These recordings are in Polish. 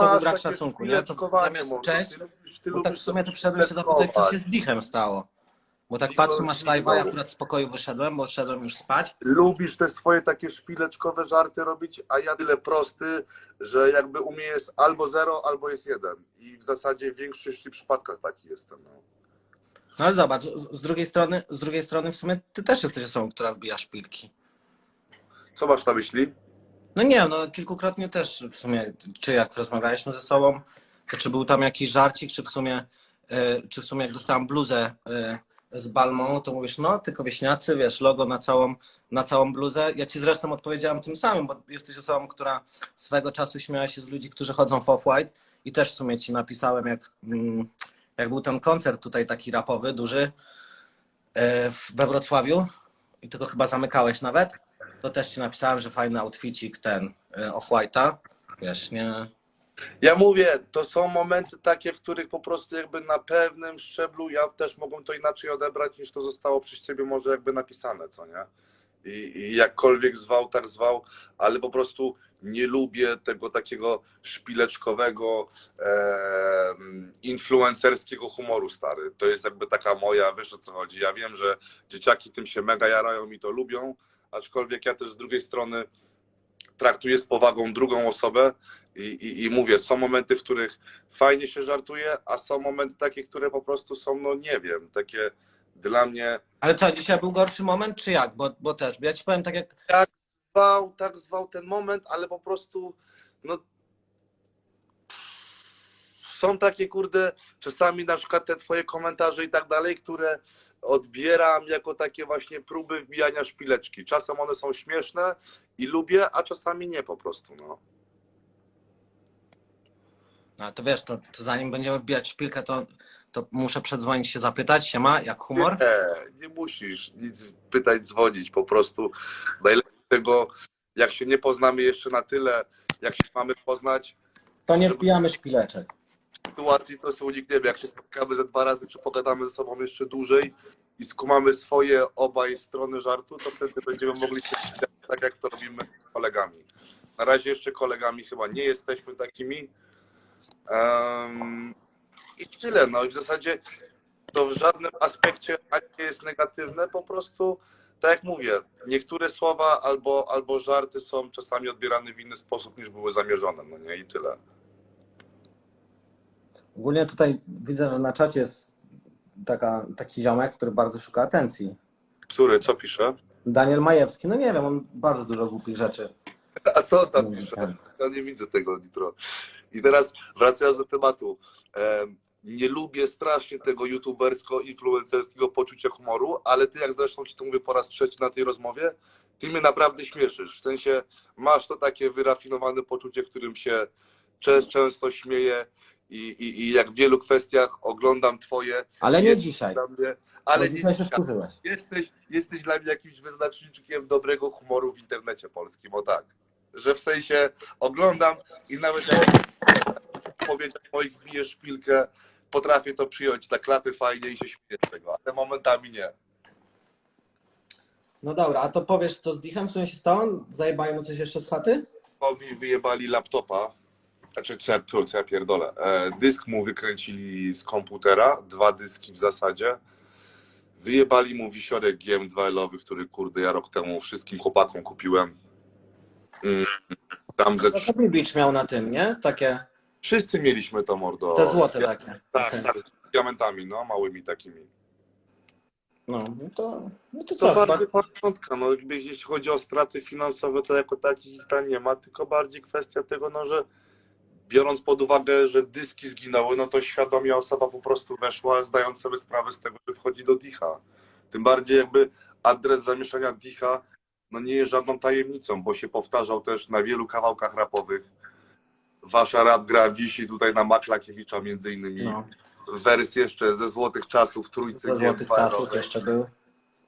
to był Masz brak takie szacunku, nie? To zamiast cześć, bo tak w sumie to przyszedłem się zapytać, co chwileczkować. się z Dichem stało. Bo tak patrzę, masz live'a, ja akurat z pokoju wyszedłem, bo szedłem już spać. Lubisz te swoje takie szpileczkowe żarty robić, a ja tyle prosty, że jakby u mnie jest albo zero, albo jest jeden. I w zasadzie w większości przypadkach taki jestem. No. No ale zobacz, z, z drugiej strony, z drugiej strony w sumie ty też jesteś osobą, która wbija szpilki. Co masz na myśli? No nie, no kilkukrotnie też w sumie, czy jak rozmawialiśmy ze sobą, to czy był tam jakiś żarcik, czy w sumie, e, czy w sumie jak dostałam bluzę e, z Balmą, to mówisz, no tylko wieśniacy, wiesz, logo na całą, na całą bluzę. Ja ci zresztą odpowiedziałam tym samym, bo jesteś osobą, która swego czasu śmiała się z ludzi, którzy chodzą w off-white i też w sumie ci napisałem, jak, mm, jak był ten koncert tutaj taki rapowy, duży e, we Wrocławiu i tego chyba zamykałeś nawet, to też ci napisałem, że fajny outficik ten e, off-white'a, wiesz, nie... Ja mówię, to są momenty takie, w których po prostu jakby na pewnym szczeblu ja też mogłem to inaczej odebrać niż to zostało przez ciebie może jakby napisane, co nie? I, i jakkolwiek zwał, tak zwał, ale po prostu nie lubię tego takiego szpileczkowego, e, influencerskiego humoru, stary. To jest jakby taka moja, wiesz o co chodzi. Ja wiem, że dzieciaki tym się mega jarają i to lubią, aczkolwiek ja też z drugiej strony traktuję z powagą drugą osobę i, i, i mówię, są momenty, w których fajnie się żartuje, a są momenty takie, które po prostu są, no nie wiem, takie dla mnie Ale co, dzisiaj był gorszy moment, czy jak? Bo, bo też, bo ja ci powiem tak jak... zwał, tak zwał ten moment, ale po prostu no są takie kurde, czasami na przykład te twoje komentarze i tak dalej, które odbieram jako takie właśnie próby wbijania szpileczki. Czasem one są śmieszne i lubię, a czasami nie po prostu, no. No to wiesz, to, to zanim będziemy wbijać szpilkę, to, to muszę przedzwonić się zapytać, siema, jak humor? Nie, nie musisz nic pytać, dzwonić, po prostu najlepiej tego, jak się nie poznamy jeszcze na tyle, jak się mamy poznać, To nie wbijamy szpileczek. Sytuacji to sobie unikniemy. Jak się spotkamy ze dwa razy, czy pogadamy ze sobą jeszcze dłużej i skumamy swoje obaj strony żartu, to wtedy będziemy mogli się tak jak to robimy z kolegami. Na razie jeszcze kolegami chyba nie jesteśmy takimi. Em, I tyle. No i w zasadzie to w żadnym aspekcie nie jest negatywne, po prostu tak jak mówię, niektóre słowa albo, albo żarty są czasami odbierane w inny sposób niż były zamierzone, no nie i tyle. Ogólnie tutaj widzę, że na czacie jest taka, taki ziomek, który bardzo szuka atencji. Który, co pisze? Daniel Majewski, no nie wiem, on bardzo dużo głupich rzeczy. A co on tam pisze? tak. Ja nie widzę tego nitro. I teraz wracając do tematu. Em, Nie lubię strasznie tego youtubersko-influencerskiego poczucia humoru, ale ty, jak zresztą ci to mówię po raz trzeci na tej rozmowie, ty mnie naprawdę śmieszysz. W sensie masz to takie wyrafinowane poczucie, którym się czę- często śmieję i, i, i jak w wielu kwestiach oglądam twoje. Ale nie dzisiaj. Mnie, Ale bo nie dzisiaj się wkurzyłeś. jesteś, jesteś dla mnie jakimś wyznacznikiem dobrego humoru w internecie polskim, o tak. Że w sensie oglądam i nawet jak powiedzieć moich wbije szpilkę, potrafię to przyjąć na klaty fajnie i się śmieję z tego, ale momentami nie. No dobra, a to powiesz, co z Dichem w sumie się stało? Zajebali mu coś jeszcze z chaty? Bowi wyjebali laptopa, znaczy co ja, co ja pierdolę, e, dysk mu wykręcili z komputera, dwa dyski w zasadzie. Wyjebali mu wisiorek GM2L-owy, który kurde ja rok temu wszystkim chłopakom kupiłem. Mm, Tam ze No to Bill Beach miał na tym, nie? Takie, Wszyscy mieliśmy to mordo. te złote Ja- takie. Tak, Okej. tak, z diamentami, no, małymi takimi. No, no to, no to To co, chyba... bardziej pamiątka, no, jakby jeśli chodzi o straty finansowe, to jako takich ich tam nie ma, tylko bardziej kwestia tego, no, że biorąc pod uwagę, że dyski zginęły, no to świadomie osoba po prostu weszła, zdając sobie sprawę z tego, że wchodzi do Dicha. Tym bardziej jakby adres zamieszania Dicha no nie jest żadną tajemnicą, bo się powtarzał też na wielu kawałkach rapowych. Wasza rap gra wisi tutaj na Maklakiewicza między innymi. No, Wers jeszcze ze złotych czasów, trójcy. ze złotych GM2 czasów jeszcze był.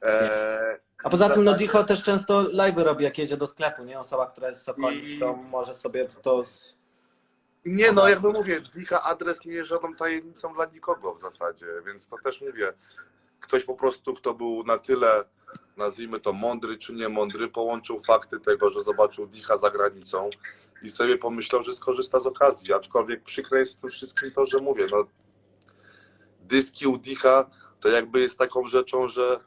Eee, A poza tym, no Dicho też często live robi, jak jedzie do sklepu, nie? Osoba, która jest z okolic, to może sobie to... Nie, no jakby mówię, Dicha adres nie jest żadną tajemnicą dla nikogo w zasadzie, więc to też mówię. Ktoś po prostu, kto był na tyle nazwijmy to mądry czy nie mądry, połączył fakty tego, że zobaczył Dicha za granicą i sobie pomyślał, że skorzysta z okazji. Aczkolwiek przykre jest w tym wszystkim to, że mówię, no dyski u Dicha to jakby jest taką rzeczą, że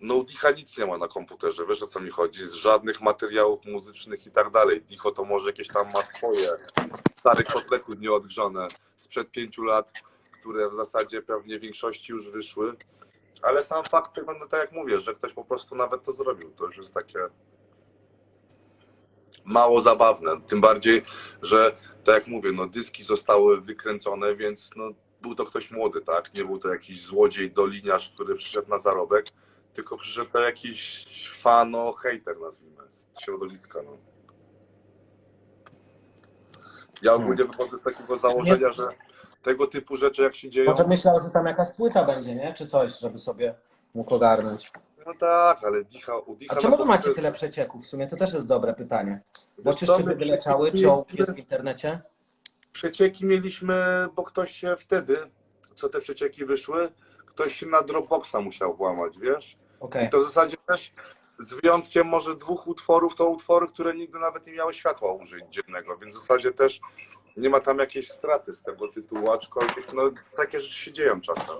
no Dicha nic nie ma na komputerze, wiesz o co mi chodzi, z żadnych materiałów muzycznych i tak dalej. Dicho to może jakieś tam ma swoje stare kotlety nieodgrzane sprzed pięciu lat, które w zasadzie pewnie w większości już wyszły, ale sam fakt, no tak jak mówię, że ktoś po prostu nawet to zrobił, to już jest takie mało zabawne, tym bardziej, że tak jak mówię, no dyski zostały wykręcone, więc no był to ktoś młody, tak? Nie był to jakiś złodziej, doliniarz, który przyszedł na zarobek, tylko przyszedł to jakiś fano, hater nazwijmy, z środowiska. No. Ja ogólnie wychodzę z takiego założenia, że tego typu rzeczy jak się dzieją, Może myślał, że tam jakaś płyta będzie, nie? Czy coś, żeby sobie mógł ogarnąć. no tak, ale Dicha, u Dicha... A czemu wy macie tyle przecieków? W sumie to też jest dobre pytanie. Bo czy szyby wyleciały, ciołg mieliśmy- jest w internecie? Przecieki mieliśmy, bo ktoś się wtedy, co te przecieki wyszły, ktoś się na Dropboxa musiał włamać, wiesz? Okej. I to w zasadzie też z wyjątkiem może dwóch utworów, to utwory, które nigdy nawet nie miały światła użyć dziennego, więc w zasadzie też nie ma tam jakiejś straty z tego tytułu, aczkolwiek no, takie rzeczy się dzieją czasem.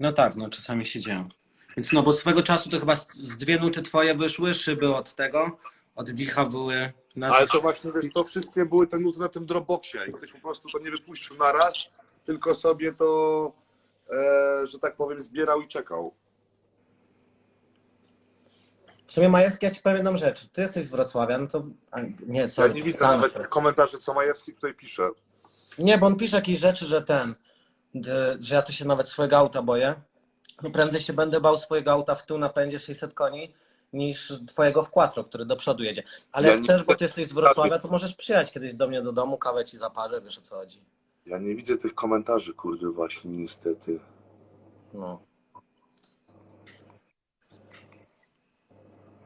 No tak, no czasami się dzieją. Więc no bo swego czasu to chyba z, z dwie nuty twoje wyszły, szyby od tego, od Dicha były na... Ale to właśnie, wiesz, to wszystkie były te nuty na tym Dropboxie i ktoś po prostu to nie wypuścił na raz, tylko sobie to, e, że tak powiem, zbierał i czekał. W sumie Majewski, ja ci powiem jedną rzecz. Ty jesteś z Wrocławia, no to... A, nie, Ja sorry. nie to widzę nawet tych jest. komentarzy, co Majewski tutaj pisze. Nie, bo on pisze jakieś rzeczy, że ten, d- że ja to się nawet swojego auta boję. No prędzej się będę bał swojego auta w tył napędzie 600 koni niż twojego w quattro, który do przodu jedzie. Ale Ja jak nie chcesz, bo ty jesteś z Wrocławia, to możesz przyjechać kiedyś do mnie do domu, kawę ci zaparzę, wiesz o co chodzi. Ja nie widzę tych komentarzy, kurde, właśnie niestety. No.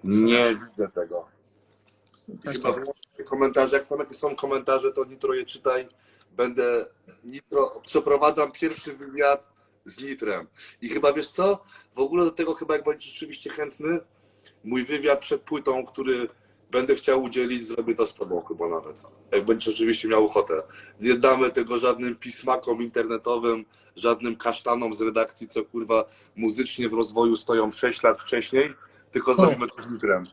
Nie widzę tego. Tak chyba komentarze, jak tam jakieś są komentarze, to Nitro je czytaj. Będę Nitro, przeprowadzam pierwszy wywiad z Nitrem. I chyba wiesz co? W ogóle do tego chyba jak będziesz rzeczywiście chętny, mój wywiad przed płytą, który będę chciał udzielić, zrobię to z tobą chyba nawet. Jak będziesz rzeczywiście miał ochotę. Nie damy tego żadnym pismakom internetowym, żadnym kasztanom z redakcji, co kurwa muzycznie w rozwoju stoją 6 lat wcześniej, tylko zrobimy to z Nitrem.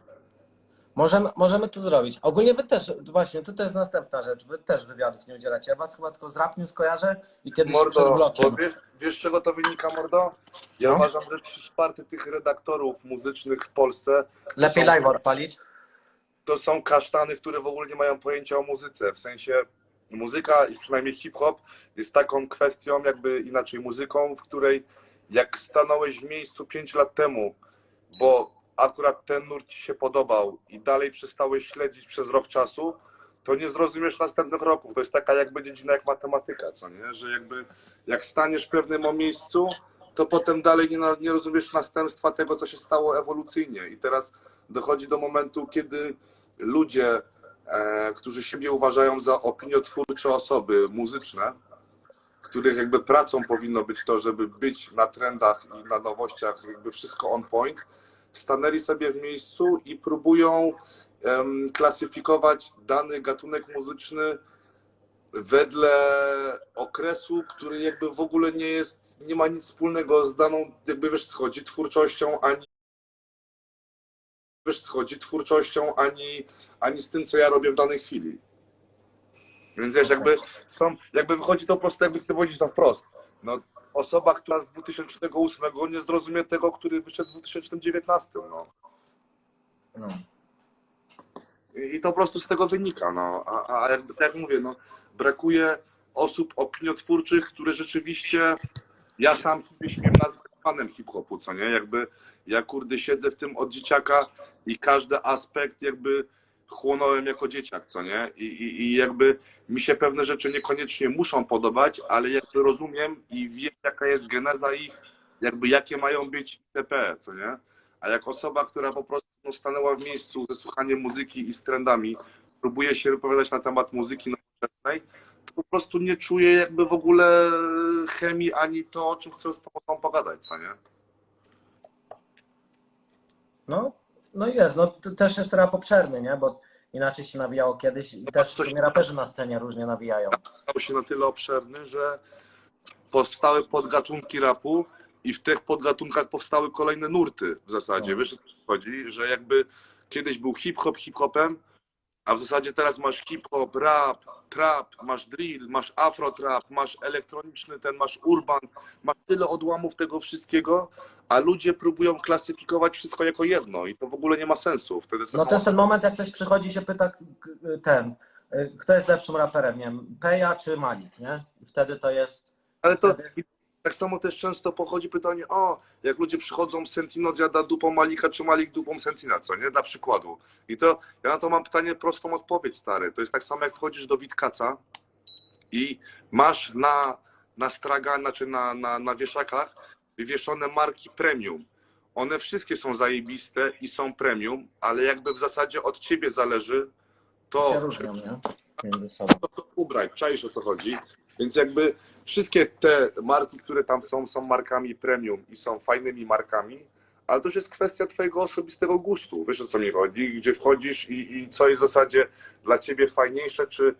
Możemy, możemy to zrobić. Ogólnie wy też, właśnie, to, to jest następna rzecz, wy też wywiadów nie udzielacie. Ja was chyba tylko z Rap News kojarzę i kiedyś przed Mordo, blokiem. bo wiesz, wiesz czego to wynika, Mordo? Ja No. uważam, że trzy czwarte tych redaktorów muzycznych w Polsce Lepiej są- live odpalić. to są kasztany, które w ogóle nie mają pojęcia o muzyce. W sensie muzyka, i przynajmniej hip-hop, jest taką kwestią, jakby inaczej muzyką, w której jak stanąłeś w miejscu 5 lat temu, bo akurat ten nurt ci się podobał i dalej przestałeś śledzić przez rok czasu, to nie zrozumiesz następnych roków. To jest taka jakby dziedzina jak matematyka, co nie? Że jakby jak staniesz w pewnym miejscu, to potem dalej nie, nie rozumiesz następstwa tego, co się stało ewolucyjnie. I teraz dochodzi do momentu, kiedy ludzie, e, którzy siebie uważają za opiniotwórcze osoby muzyczne, których jakby pracą powinno być to, żeby być na trendach i na nowościach, jakby wszystko on point, stanęli sobie w miejscu i próbują em, klasyfikować dany gatunek muzyczny wedle okresu, który jakby w ogóle nie jest, nie ma nic wspólnego z daną, jakby wiesz, schodzi twórczością, ani wiesz, schodzi twórczością, ani, ani z tym, co ja robię w danej chwili. Więc wiesz, jakby są, jakby wychodzi to po prostu, jakby chcę powiedzieć to wprost. No, osoba, która z 2008 nie zrozumie tego, który wyszedł w 2019. No. No. I to po prostu z tego wynika. No. A, a jak, tak jak mówię, no, brakuje osób opiniotwórczych, które rzeczywiście. Ja sam śmiem nazwać fanem hip-hopu, co nie? Jakby ja kurde siedzę w tym od dzieciaka i każdy aspekt jakby chłonąłem jako dzieciak, co nie? I, i, I jakby mi się pewne rzeczy niekoniecznie muszą podobać, ale jakby rozumiem i wiem, jaka jest geneza ich, jakby jakie mają być TP, co nie? A jak osoba, która po prostu no, stanęła w miejscu ze słuchaniem muzyki i z trendami, próbuje się wypowiadać na temat muzyki nowoczesnej, to po prostu nie czuje jakby w ogóle chemii ani to, o czym chcę z tobą pogadać, co nie? No, no jest, no też jest rap obszerny, nie? Bo inaczej się nawijało kiedyś i też w sumie raperzy na scenie różnie nawijają. stał się na tyle obszerny, że powstały podgatunki rapu i w tych podgatunkach powstały kolejne nurty w zasadzie. No. Wiesz o co chodzi? Że jakby kiedyś był hip-hop hip-hopem, a w zasadzie teraz masz hip-hop, rap, trap, masz drill, masz afro-trap, masz elektroniczny ten, masz urban, masz tyle odłamów tego wszystkiego, a ludzie próbują klasyfikować wszystko jako jedno i to w ogóle nie ma sensu. Wtedy No to jest ten moment, jak ktoś przychodzi i się pyta ten, y, kto jest lepszym raperem, nie wiem, Peja czy Malik, nie? I wtedy to jest... Ale to Wtedy- tak samo też często pochodzi pytanie, o, jak ludzie przychodzą, Sentino zjada dupą Malika, czy Malik dupą Sentina, co nie? Dla przykładu. I to, ja na to mam pytanie, prostą odpowiedź, stary. To jest tak samo, jak wchodzisz do Witkaca i masz na, na stragan, znaczy na, na, na wieszakach wywieszone marki premium. One wszystkie są zajebiste i są premium, ale jakby w zasadzie od ciebie zależy to, się różnią, nie? Między sobą. to, to ubrać, czaisz o co chodzi. Więc jakby wszystkie te marki, które tam są, są markami premium i są fajnymi markami, ale to już jest kwestia twojego osobistego gustu. Wiesz o co mi chodzi? Gdzie wchodzisz i, i co jest w zasadzie dla ciebie fajniejsze, czy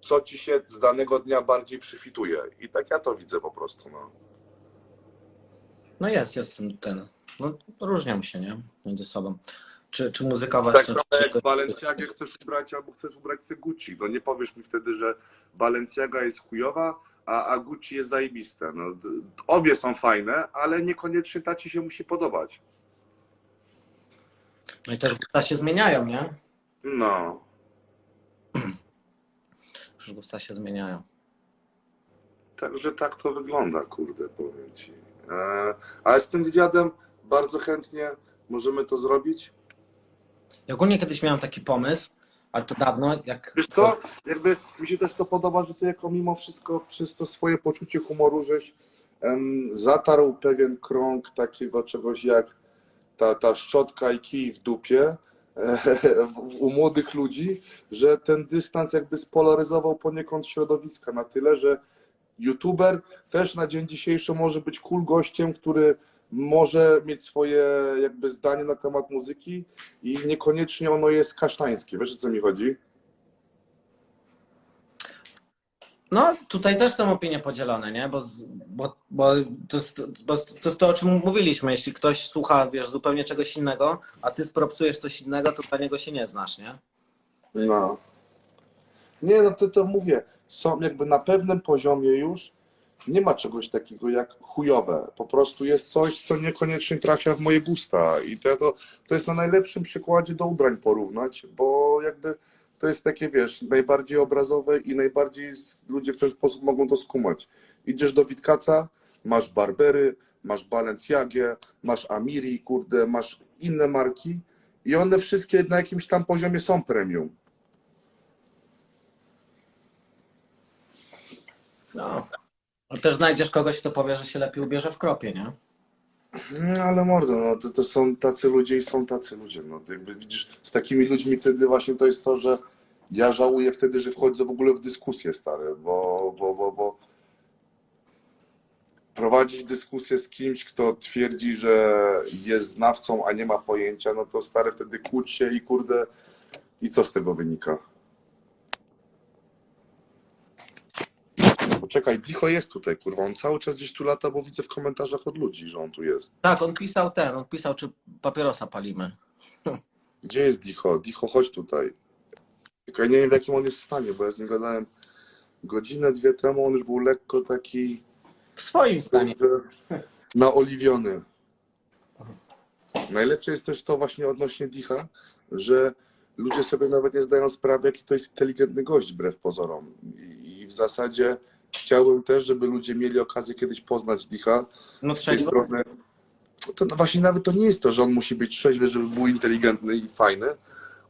co ci się z danego dnia bardziej przyfituje. I tak ja to widzę po prostu. No. No jest, jest ten. No różnią się, nie? Między sobą. Czy, czy muzyka Tak właśnie... samo jak Balenciagę chcesz ubrać albo chcesz ubrać sobie Gucci. No nie powiesz mi wtedy, że Balenciaga jest chujowa, a, a Gucci jest zajebiste. No, obie są fajne, ale niekoniecznie ta ci się musi podobać. No i też gusta się zmieniają, nie? No. Też gusta się zmieniają. Także tak to wygląda, kurde, powiem ci. Ale z tym wywiadem bardzo chętnie możemy to zrobić. Ja ogólnie kiedyś miałem taki pomysł, ale to dawno, jak... Wiesz co, jakby mi się też to podoba, że ty jako mimo wszystko przez to swoje poczucie humoru, żeś zatarł pewien krąg takiego czegoś jak ta, ta szczotka i kij w dupie u młodych ludzi, że ten dystans jakby spolaryzował poniekąd środowiska na tyle, że youtuber też na dzień dzisiejszy może być cool gościem, który może mieć swoje jakby zdanie na temat muzyki i niekoniecznie ono jest kasztańskie. Wiesz o co mi chodzi? No, tutaj też są opinie podzielone, nie? Bo, bo, bo, to, jest, bo to jest to, o czym mówiliśmy. Jeśli ktoś słucha, wiesz, zupełnie czegoś innego, a ty spropsujesz coś innego, to dla niego się nie znasz, nie? No. Nie, no to, to mówię. Są jakby na pewnym poziomie już nie ma czegoś takiego jak chujowe. Po prostu jest coś, co niekoniecznie trafia w moje gusta. I to, to, to jest na najlepszym przykładzie do ubrań porównać, bo jakby to jest takie, wiesz, najbardziej obrazowe i najbardziej ludzie w ten sposób mogą to skumać. Idziesz do Witkaca, masz Barbery, masz Balenciagę, masz Amiri, kurde, masz inne marki i one wszystkie na jakimś tam poziomie są premium. No. Ale też znajdziesz kogoś, kto powie, że się lepiej ubierze w kropie, nie? No ale mordo, no to, to są tacy ludzie i są tacy ludzie. No, jakby widzisz, z takimi ludźmi wtedy właśnie to jest to, że ja żałuję wtedy, że wchodzę w ogóle w dyskusję, stary, bo, bo, bo, bo prowadzić dyskusję z kimś, kto twierdzi, że jest znawcą, a nie ma pojęcia, no to stary wtedy kłóć się i kurde, i co z tego wynika? Poczekaj, Dicho jest tutaj, kurwa, on cały czas gdzieś tu lata, bo widzę w komentarzach od ludzi, że on tu jest. Tak, on pisał ten, on pisał, czy papierosa palimy. Gdzie jest Dicho? Dicho, chodź tutaj. Tylko ja nie wiem, w jakim on jest stanie, bo ja z nim gadałem godzinę, dwie temu, on już był lekko taki W swoim stanie. naoliwiony. Najlepsze jest też to właśnie odnośnie Dicha, że ludzie sobie nawet nie zdają sprawy, jaki to jest inteligentny gość, wbrew pozorom. I w zasadzie chciałbym też, żeby ludzie mieli okazję kiedyś poznać Dicha, No z tej trzeźwo. strony. To no właśnie nawet to nie jest to, że on musi być trzeźwy, żeby był inteligentny i fajny.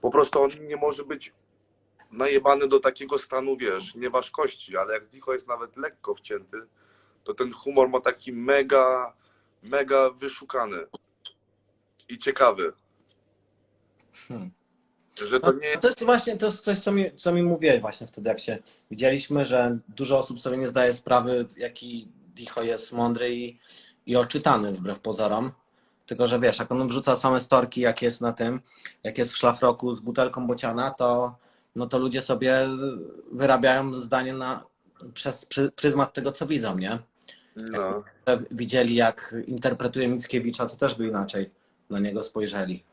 Po prostu on nie może być najebany do takiego stanu, wiesz, nie ważkości, ale jak Dicho jest nawet lekko wcięty, to ten humor ma taki mega, mega wyszukany i ciekawy. Hmm. Że to No, nie to jest właśnie to jest coś, co mi, co mi mówiłeś właśnie wtedy, jak się widzieliśmy, że dużo osób sobie nie zdaje sprawy, jaki Dicho jest mądry i, i oczytany wbrew pozorom. Tylko, że wiesz, jak on wrzuca same storki, jak jest na tym, jak jest w szlafroku z butelką bociana, to, no to ludzie sobie wyrabiają zdanie na, przez przy, pryzmat tego, co widzą, nie? No. Że Widzieli, jak interpretuje Mickiewicza, to też by inaczej na niego spojrzeli.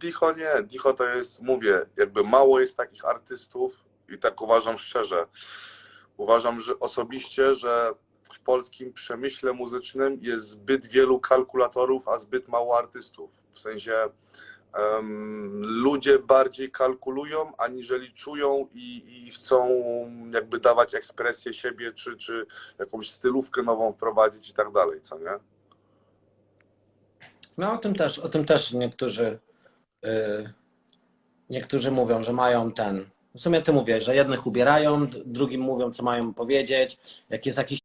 Dicho nie, Dicho to jest, mówię, jakby mało jest takich artystów i tak uważam szczerze. Uważam, że osobiście, że w polskim przemyśle muzycznym jest zbyt wielu kalkulatorów, a zbyt mało artystów. W sensie em, ludzie bardziej kalkulują, aniżeli czują i, i chcą jakby dawać ekspresję siebie, czy, czy jakąś stylówkę nową wprowadzić i tak dalej, co nie? No o tym też, o tym też niektórzy, niektórzy mówią, że mają ten. W sumie ty mówisz, że jednych ubierają, drugim mówią, co mają powiedzieć. Jak jest jakiś